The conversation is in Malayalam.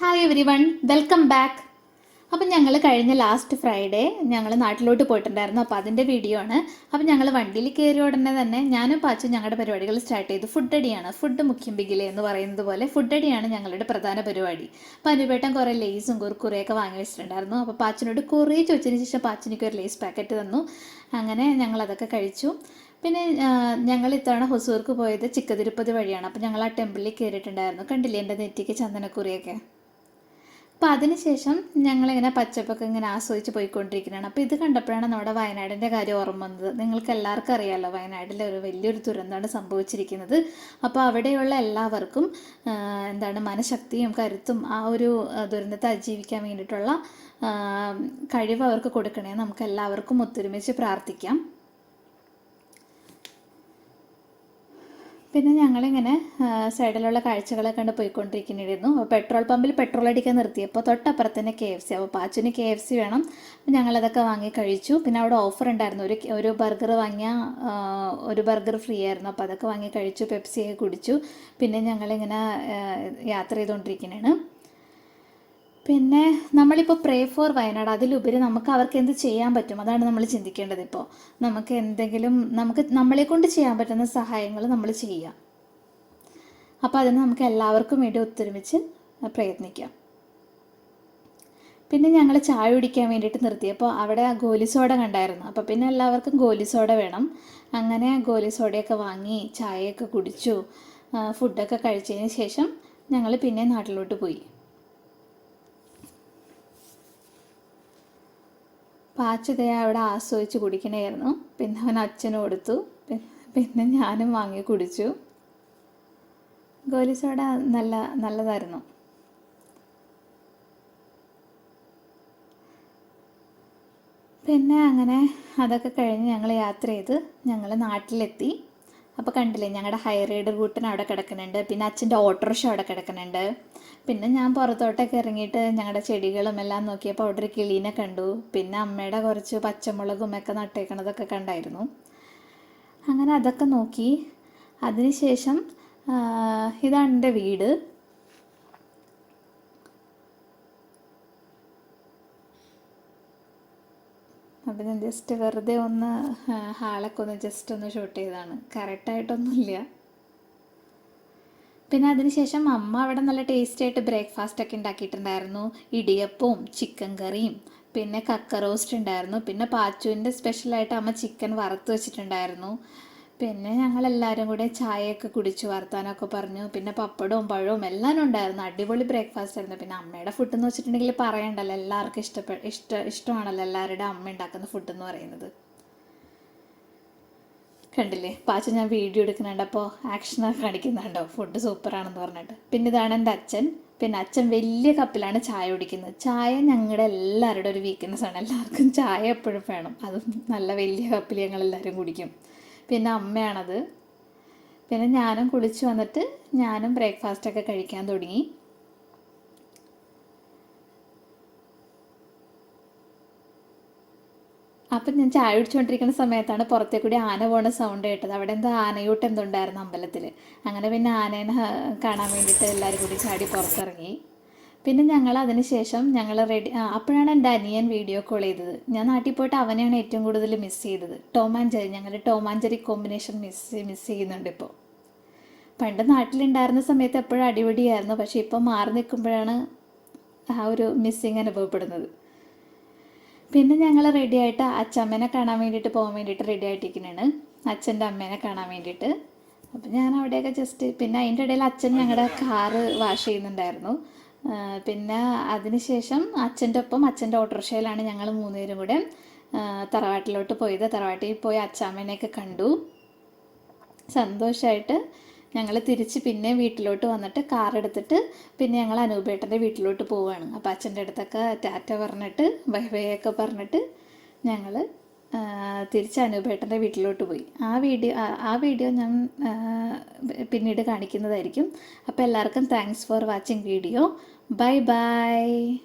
Hi everyone welcome back അപ്പം ഞങ്ങൾ കഴിഞ്ഞ ലാസ്റ്റ് ഫ്രൈഡേ ഞങ്ങൾ നാട്ടിലോട്ട് പോയിട്ടുണ്ടായിരുന്നു. അപ്പോൾ അതിന്റെ വീഡിയോ ആണ്. അപ്പം ഞങ്ങൾ വണ്ടിയിൽ കയറിയ ഉടനെ തന്നെ ഞാനും പാച്ചും ഞങ്ങളുടെ പരിപാടികൾ സ്റ്റാർട്ട് ചെയ്തു. ഫുഡ് അടിയാണ്. ഫുഡ് മുഖ്യം ബിഗിലെ എന്ന് പറയുന്നത് പോലെ ഫുഡ് അടിയാണ് ഞങ്ങളുടെ പ്രധാന പരിപാടി. അപ്പോൾ അനുപേട്ടൻ കുറേ ലേസും കുറുക്കുറയൊക്കെ വാങ്ങി വെച്ചിട്ടുണ്ടായിരുന്നു. അപ്പോൾ പാച്ചിനോട് കുറേ ചോദിച്ചതിന് ശേഷം പാച്ചിനിക്ക് ഒരു ലേസ് പാക്കറ്റ് തന്നു. അങ്ങനെ ഞങ്ങൾ അതൊക്കെ കഴിച്ചു. പിന്നെ ഞങ്ങൾ ഇത്തവണ ഹൊസൂർക്ക് പോയത് ചിക്കതിരുപ്പതി വഴിയാണ്. അപ്പോൾ ഞങ്ങൾ ആ ടെമ്പിളിൽ കയറിയിട്ടുണ്ടായിരുന്നു കണ്ടില്ലേ എന്റെ നെറ്റിക്ക് ചന്ദനക്കുറിയൊക്കെ? അപ്പോൾ അതിനുശേഷം ഞങ്ങളിങ്ങനെ പച്ചപ്പൊക്കെ ഇങ്ങനെ ആസ്വദിച്ച് പോയിക്കൊണ്ടിരിക്കുന്നതാണ് അപ്പോൾ ഇത് കണ്ടപ്പോഴാണ് നമ്മുടെ വയനാടിന്റെ കാര്യം ഓർമ്മ വന്നത്. നിങ്ങൾക്ക് എല്ലാവർക്കും അറിയാമല്ലോ വയനാട്ടിൽ ഒരു വലിയൊരു ദുരന്തമാണ് സംഭവിച്ചിരിക്കുന്നത്. അപ്പോൾ അവിടെയുള്ള എല്ലാവർക്കും എന്താണ് മനഃശക്തിയും കരുത്തും ആ ഒരു ദുരന്തത്തെ അതിജീവിക്കാൻ വേണ്ടിയിട്ടുള്ള കഴിവ് അവർക്ക് കൊടുക്കണേ. നമുക്ക് എല്ലാവർക്കും ഒത്തൊരുമിച്ച് പ്രാർത്ഥിക്കാം. പിന്നെ ഞങ്ങളിങ്ങനെ സൈഡിലുള്ള കാഴ്ചകളെ കണ്ട് പോയിക്കൊണ്ടിരിക്കുന്നിരുന്നു അപ്പോൾ പെട്രോൾ പമ്പിൽ പെട്രോൾ അടിക്കാൻ നിർത്തിയപ്പോൾ തൊട്ടപ്പുറത്ത് തന്നെ കെ എഫ് സി. അപ്പോൾ പാച്ചുന് കെ എഫ് സി വേണം. അപ്പോൾ ഞങ്ങളതൊക്കെ വാങ്ങി കഴിച്ചു. പിന്നെ അവിടെ ഓഫർ ഉണ്ടായിരുന്നു. ഒരു ഒരു ബർഗർ വാങ്ങിയ ഒരു ബർഗർ ഫ്രീ ആയിരുന്നു. അപ്പോൾ അതൊക്കെ വാങ്ങി കഴിച്ചു. പെപ്സിയൊക്കെ കുടിച്ചു. പിന്നെ ഞങ്ങളിങ്ങനെ യാത്ര ചെയ്തുകൊണ്ടിരിക്കുന്നതാണ് പിന്നെ നമ്മളിപ്പോൾ പ്രേ ഫോർ വയനാട്. അതിലുപരി നമുക്ക് അവർക്ക് എന്ത് ചെയ്യാൻ പറ്റും? അതാണ് നമ്മൾ ചിന്തിക്കേണ്ടത് ഇപ്പോൾ നമുക്ക് എന്തെങ്കിലും നമുക്ക് നമ്മളെ കൊണ്ട് ചെയ്യാൻ പറ്റുന്ന സഹായങ്ങൾ നമ്മൾ ചെയ്യാം. അപ്പോൾ അതിന് നമുക്ക് എല്ലാവർക്കും വേണ്ടി ഒത്തൊരുമിച്ച് പ്രയത്നിക്കാം. പിന്നെ ഞങ്ങൾ ചായ കുടിക്കാൻ വേണ്ടിയിട്ട് നിർത്തിയപ്പോൾ അവിടെ ഗോലി സോഡ കണ്ടായിരുന്നു. അപ്പോൾ പിന്നെ എല്ലാവർക്കും ഗോലി സോഡ വേണം. അങ്ങനെ ഗോലി സോഡയൊക്കെ വാങ്ങി ചായയൊക്കെ കുടിച്ചു. ഫുഡൊക്കെ കഴിച്ചതിന് ശേഷം ഞങ്ങൾ പിന്നെ നാട്ടിലോട്ട് പോയി. പാച്ചതേ അവിടെ ആസ്വദിച്ച് കുടിക്കണമായിരുന്നു പിന്നെ അവൻ അച്ഛനും കൊടുത്തു. പിന്നെ ഞാനും വാങ്ങി കുടിച്ചു. ഗോലി സോഡ നല്ല നല്ലതായിരുന്നു. പിന്നെ അങ്ങനെ അതൊക്കെ കഴിഞ്ഞ് ഞങ്ങൾ യാത്ര ചെയ്ത് ഞങ്ങൾ നാട്ടിലെത്തി. അപ്പോൾ കണ്ടില്ലേ ഞങ്ങളുടെ ഹൈ റൈഡ് റൂട്ടിന് അവിടെ കിടക്കുന്നുണ്ട്. പിന്നെ അച്ഛന്റെ ഓട്ടോറിക്ഷ അവിടെ കിടക്കുന്നുണ്ട്. പിന്നെ ഞാൻ പുറത്തോട്ടൊക്കെ ഇറങ്ങിയിട്ട് ഞങ്ങളുടെ ചെടികളും എല്ലാം നോക്കിയപ്പോൾ അവിടെ ഒരു കിളീനെ കണ്ടു. പിന്നെ അമ്മയുടെ കുറച്ച് പച്ചമുളകും ഒക്കെ നട്ടേക്കണതൊക്കെ കണ്ടായിരുന്നു. അങ്ങനെ അതൊക്കെ നോക്കി. അതിനുശേഷം ശേഷം ഇതാണ് എന്റെ വീട്. അപ്പം ഞാൻ ജസ്റ്റ് വെറുതെ ഒന്ന് ഹാളൊക്കെ ഒന്ന് ജസ്റ്റ് ഒന്ന് ഷൂട്ട് ചെയ്തതാണ്. കറക്റ്റായിട്ടൊന്നുമില്ല പിന്നെ അതിനുശേഷം അമ്മ അവിടെ നല്ല ടേസ്റ്റി ആയിട്ട് ബ്രേക്ക്ഫാസ്റ്റ് ഒക്കെ ഉണ്ടാക്കിയിട്ടുണ്ടായിരുന്നു. ഇടിയപ്പവും ചിക്കൻ കറിയും പിന്നെ കക്ക റോസ്റ്റ് ഉണ്ടായിരുന്നു. പിന്നെ പാച്ചുവിന്റെ സ്പെഷ്യലായിട്ട് അമ്മ ചിക്കൻ വറുത്ത് വെച്ചിട്ടുണ്ടായിരുന്നു. പിന്നെ ഞങ്ങൾ എല്ലാവരും കൂടെ ചായയൊക്കെ കുടിച്ചു വർത്താനമൊക്കെ പറഞ്ഞു. പിന്നെ പപ്പടവും പഴവും എല്ലാം ഉണ്ടായിരുന്നു. അടിപൊളി ബ്രേക്ക്ഫാസ്റ്റ് ആയിരുന്നു. പിന്നെ അമ്മയുടെ ഫുഡ് എന്ന് വെച്ചിട്ടുണ്ടെങ്കിൽ പറയണ്ടല്ലോ എല്ലാവർക്കും ഇഷ്ടപ്പെട്ട ഇഷ്ട ഇഷ്ടമാണല്ലോ എല്ലാവരുടെ അമ്മ ഉണ്ടാക്കുന്ന ഫുഡ് എന്ന് പറയുന്നത്. കണ്ടില്ലേ? പാച്ച ഞാൻ വീഡിയോ എടുക്കുന്നുണ്ട്. അപ്പോൾ ആക്ഷനൊക്കെ കാണിക്കുന്നുണ്ടോ ഫുഡ് സൂപ്പറാണെന്ന് പറഞ്ഞിട്ട്. പിന്നെ ഇതാണ് എന്റെ അച്ഛൻ. പിന്നെ അച്ഛൻ വലിയ കപ്പിലാണ് ചായ കുടിക്കുന്നത്. ചായ ഞങ്ങളുടെ എല്ലാവരുടെ ഒരു വീക്ക്നെസ് ആണ്. എല്ലാവർക്കും ചായ എപ്പോഴും വേണം. അതും നല്ല വലിയ കപ്പിൽ ഞങ്ങൾ എല്ലാവരും കുടിക്കും. പിന്നെ അമ്മയാണത്. പിന്നെ ഞാനും കുളിച്ച് വന്നിട്ട് ഞാനും ബ്രേക്ക്ഫാസ്റ്റൊക്കെ കഴിക്കാൻ തുടങ്ങി. അപ്പം ഞാൻ ചായ കുടിച്ചുകൊണ്ടിരിക്കുന്ന സമയത്താണ് പുറത്തേ കൂടി ആന പോണ സൗണ്ട് കേട്ടത്. അവിടെ എന്താ ആനയൂട്ട് എന്തുണ്ടായിരുന്നു അമ്പലത്തിൽ അങ്ങനെ പിന്നെ ആനേനെ കാണാൻ വേണ്ടിയിട്ട് എല്ലാവരും കൂടി ചാടി പുറത്തിറങ്ങി. പിന്നെ ഞങ്ങൾ അതിന് ശേഷം ഞങ്ങൾ റെഡി അപ്പോഴാണ് എന്റെ അനിയൻ വീഡിയോ കോൾ ചെയ്തത്. ഞാൻ നാട്ടിൽ പോയിട്ട് അവനെയാണ് ഏറ്റവും കൂടുതൽ മിസ് ചെയ്തത്. ടോം ആൻഡ് ജെറി ഞങ്ങളുടെ Tom and Jerry combination miss miss ചെയ്യുന്നുണ്ട് ഇപ്പോൾ. പണ്ട് നാട്ടിലുണ്ടായിരുന്ന സമയത്ത് എപ്പോഴും അടിപൊളിയായിരുന്നു. പക്ഷേ ഇപ്പോൾ മാറി നിൽക്കുമ്പോഴാണ് ആ ഒരു മിസ്സിങ് അനുഭവപ്പെടുന്നത്. പിന്നെ ഞങ്ങൾ റെഡിയായിട്ട് അച്ഛമ്മേനെ കാണാൻ വേണ്ടിയിട്ട് പോകാൻ വേണ്ടിയിട്ട് റെഡി ആയിട്ടിരിക്കുന്നതാണ് അച്ഛന്റെ അമ്മേനെ കാണാൻ വേണ്ടിയിട്ട്. അപ്പം ഞാൻ അവിടെയൊക്കെ ജസ്റ്റ് പിന്നെ അതിന്റെ ഇടയിൽ അച്ഛൻ ഞങ്ങളുടെ കാറ് വാഷ് ചെയ്യുന്നുണ്ടായിരുന്നു. പിന്നെ അതിനുശേഷം അച്ഛന്റെ ഒപ്പം അച്ഛന്റെ ഓട്ടോറിക്ഷയിലാണ് ഞങ്ങൾ മൂന്നുപേരും കൂടെ തറവാട്ടിലോട്ട് പോയത്. തറവാട്ടിൽ പോയി അച്ഛാമ്മേനെയൊക്കെ കണ്ടു. സന്തോഷമായിട്ട് ഞങ്ങൾ തിരിച്ച് പിന്നെ വീട്ടിലോട്ട് വന്നിട്ട് കാർ എടുത്തിട്ട് പിന്നെ ഞങ്ങൾ അനൂപേട്ടന്റെ വീട്ടിലോട്ട് പോവുകയാണ്. അപ്പോൾ അച്ഛന്റെ അടുത്തൊക്കെ ടാറ്റ പറഞ്ഞിട്ട് ബൈ ബൈ ഒക്കെ പറഞ്ഞിട്ട് ഞങ്ങൾ തിരിച്ച് അനുപേട്ടന്റെ വീട്ടിലോട്ട് പോയി. ആ വീഡിയോ ആ- വീഡിയോ ഞാൻ പിന്നീട് കാണിക്കുന്നതായിരിക്കും. അപ്പോൾ എല്ലാവർക്കും thanks for watching video bye bye